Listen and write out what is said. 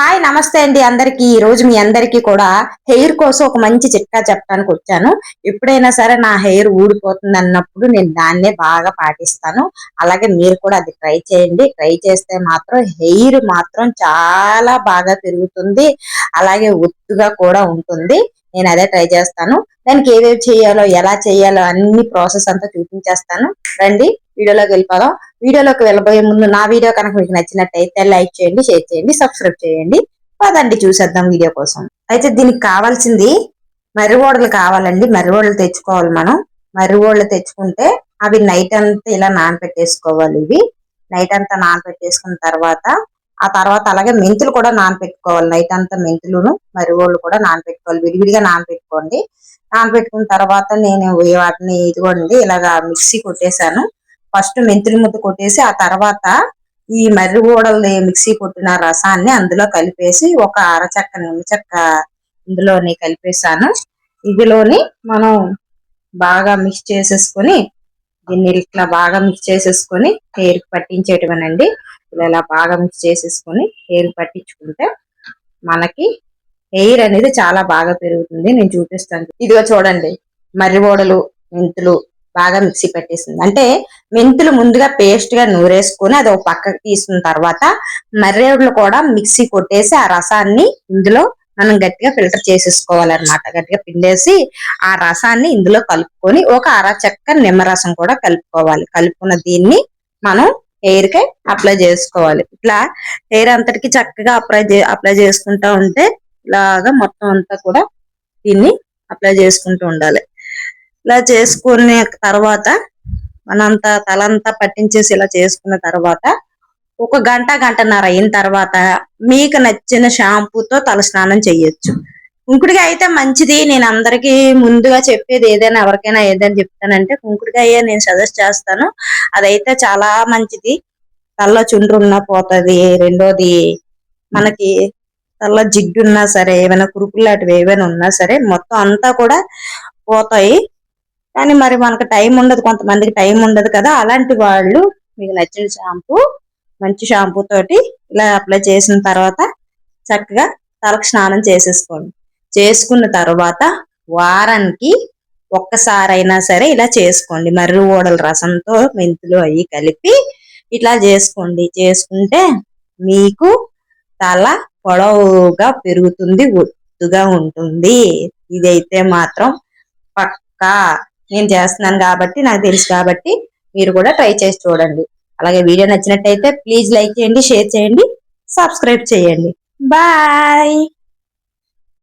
Hi నమస్తే అండి అందరికి. ఈ రోజు మీ అందరికి కూడా హెయిర్ కోసం ఒక మంచి చిట్కా చెప్పడానికి వచ్చాను. ఎప్పుడైనా సరే నా హెయిర్ ఊడిపోతుంది అన్నప్పుడు నేను దాన్నే బాగా పాటిస్తాను. అలాగే మీరు కూడా అది ట్రై చేయండి. ట్రై చేస్తే మాత్రం హెయిర్ మాత్రం చాలా బాగా పెరుగుతుంది. అలాగే ఒత్తుగా కూడా ఉంటుంది. నేను అదే ట్రై చేస్తాను. దానికి ఏవేవి చేయాలో ఎలా చేయాలో అన్ని ప్రాసెస్ అంతా చూపించేస్తాను. రండి వీడియోలోకి వెళ్ళిపోదాం. వీడియోలోకి వెళ్ళబోయే ముందు నా వీడియో కనుక మీకు నచ్చినట్టయితే లైక్ చేయండి షేర్ చేయండి సబ్స్క్రైబ్ చేయండి. పదండి చూసేద్దాం వీడియో కోసం. అయితే దీనికి కావాల్సింది మర్రిగోడలు కావాలండి. మర్రిగోడలు తెచ్చుకోవాలి మనం. మర్రిగోడలు తెచ్చుకుంటే అవి నైట్ అంతా ఇలా నానపెట్టేసుకోవాలి ఇవి. నైట్ అంతా నానపెట్టేసుకున్న తర్వాత ఆ తర్వాత అలాగే మెంతులు కూడా నానపెట్టుకోవాలి. నైట్ అంతా మెంతులను మరుగోళ్ళు కూడా నానపెట్టుకోవాలి. విడివిడిగా నానపెట్టుకోండి. నానపెట్టుకున్న తర్వాత నేను వాటిని ఇదిగోండి ఇలాగా మిక్సీ కొట్టేశాను. ఫస్ట్ మెంతులు ముద్ద కొట్టేసి ఆ తర్వాత ఈ మర్రి మిక్సీ కొట్టిన రసాన్ని అందులో కలిపేసి ఒక అరచక్క నిమ్మచక్క ఇందులోని కలిపేసాను ఇదిలోని మనం బాగా మిక్స్ చేసేసుకొని దీన్ని ఇట్లా బాగా మిక్స్ చేసేసుకొని హెయిర్ పట్టించేటమేనండి ఇలా బాగా మిక్స్ చేసేసుకొని హెయిర్ పట్టించుకుంటే మనకి హెయిర్ అనేది చాలా బాగా పెరుగుతుంది. నేను చూపిస్తాను. ఇదిగో చూడండి. మర్రి ఓడలు మెంతులు బాగా మిక్సీ పెట్టేసింది. అంటే మెంతులు ముందుగా పేస్ట్గా నూరేసుకొని అది ఒక పక్కకి తీసుకున్న తర్వాత మర్రేడులు కూడా మిక్సీ కొట్టేసి ఆ రసాన్ని ఇందులో మనం గట్టిగా ఫిల్టర్ చేసేసుకోవాలన్నమాట. గట్టిగా పిండేసి ఆ రసాన్ని ఇందులో కలుపుకొని ఒక అర చెక్క నిమ్మరసం కూడా కలుపుకోవాలి. కలుపుకున్న దీన్ని మనం హెయిర్కి అప్లై చేసుకోవాలి. ఇట్లా హెయిర్ అంతటికి చక్కగా అప్లై అప్లై చేసుకుంటా ఉంటే ఇలాగా మొత్తం అంతా కూడా దీన్ని అప్లై చేసుకుంటూ ఉండాలి. ఇలా చేసుకునే తర్వాత మనంతా తలంతా పట్టించేసి ఇలా చేసుకున్న తర్వాత ఒక గంట గంటన్నర అయిన తర్వాత మీకు నచ్చిన షాంపూతో తల స్నానం చేయొచ్చు. కుంకుడిగా అయితే మంచిది. నేను అందరికి ముందుగా చెప్పేది ఏదైనా ఎవరికైనా ఏదైనా చెప్తానంటే కుంకుడికాయ నేను సజెస్ట్ చేస్తాను. అదైతే చాలా మంచిది. తల్ల చుండ్రున్నా పోతుంది రెండోది మనకి తల్ల జిడ్డున్నా సరే ఏమైనా కురుపులాంటివి ఏమైనా ఉన్నా సరే మొత్తం అంతా కూడా పోతాయి. కానీ మరి మనకు టైం ఉండదు కొంతమందికి టైం ఉండదు కదా. అలాంటి వాళ్ళు మీకు నచ్చిన షాంపూ మంచి షాంపూ తోటి ఇలా అప్లై చేసిన తర్వాత చక్కగా తలకు స్నానం చేసేసుకోండి. చేసుకున్న తర్వాత వారానికి ఒక్కసారైనా సరే ఇలా చేసుకోండి. మర్రి ఓడల రసంతో మెంతులు అవి కలిపి ఇట్లా చేసుకోండి. చేసుకుంటే మీకు తల పొడవుగా పెరుగుతుంది ఒత్తుగా ఉంటుంది. ఇదైతే మాత్రం పక్కా. నేను చేస్తున్నాను కాబట్టి నాకు తెలుసు కాబట్టి మీరు కూడా ట్రై చేసి చూడండి. అలాగే వీడియో నచ్చినట్టయితే ప్లీజ్ లైక్ చేయండి షేర్ చేయండి సబ్స్క్రైబ్ చేయండి. బాయ్!